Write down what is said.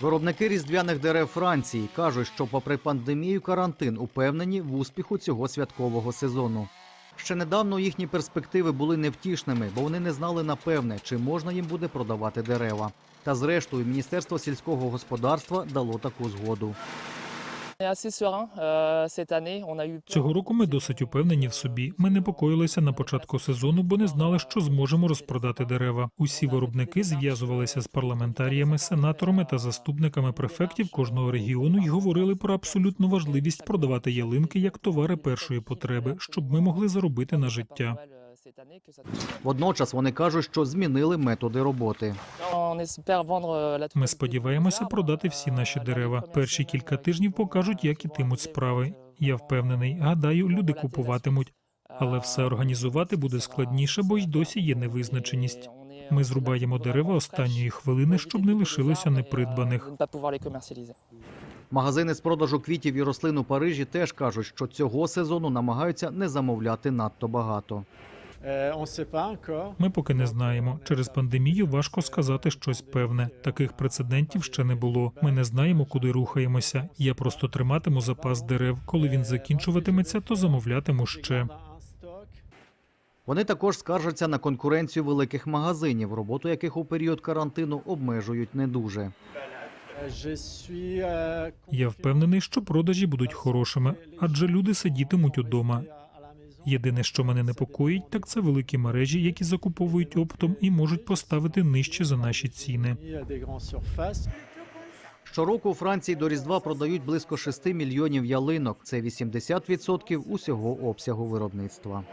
Виробники різдвяних дерев Франції кажуть, що, попри пандемію, карантин упевнені в успіху цього святкового сезону. Ще недавно їхні перспективи були невтішними, бо вони не знали напевне, чи можна їм буде продавати дерева. Та зрештою, Міністерство сільського господарства дало таку згоду. Цього року ми досить упевнені в собі. Ми непокоїлися на початку сезону, бо не знали, що зможемо розпродати дерева. Усі виробники зв'язувалися з парламентаріями, сенаторами та заступниками префектів кожного регіону і говорили про абсолютну важливість продавати ялинки як товари першої потреби, щоб ми могли заробити на життя. Ça- Водночас вони кажуть, що змінили методи роботи. Espère Ми сподіваємося продати всі наші дерева. Перші кілька тижнів покажуть, як ітимуть справи. Я впевнений. Гадаю, люди купуватимуть, але все організувати буде складніше, бо й досі є невизначеність. Ми зрубаємо дерева останньої хвилини, щоб не лишилося непридбаних. Магазини з продажу квітів і рослин у Парижі теж кажуть, що цього сезону намагаються не замовляти надто багато. Encore. Ми поки не знаємо. Через пандемію важко сказати щось певне. Таких прецедентів ще не було. Ми не знаємо, куди рухаємося. Я просто триматиму запас дерев. Коли він закінчуватиметься, то замовлятиму ще. Вони також скаржаться на конкуренцію великих магазинів, роботу яких у період карантину обмежують не дуже. Euh, Я впевнений, що продажі будуть хорошими, адже люди сидітимуть удома. Єдине, що мене непокоїть, так це великі мережі, які закуповують оптом і можуть поставити нижче за наші ціни. Щороку у Франції до Різдва продають близько 6 мільйонів ялинок. Це 80% усього обсягу виробництва.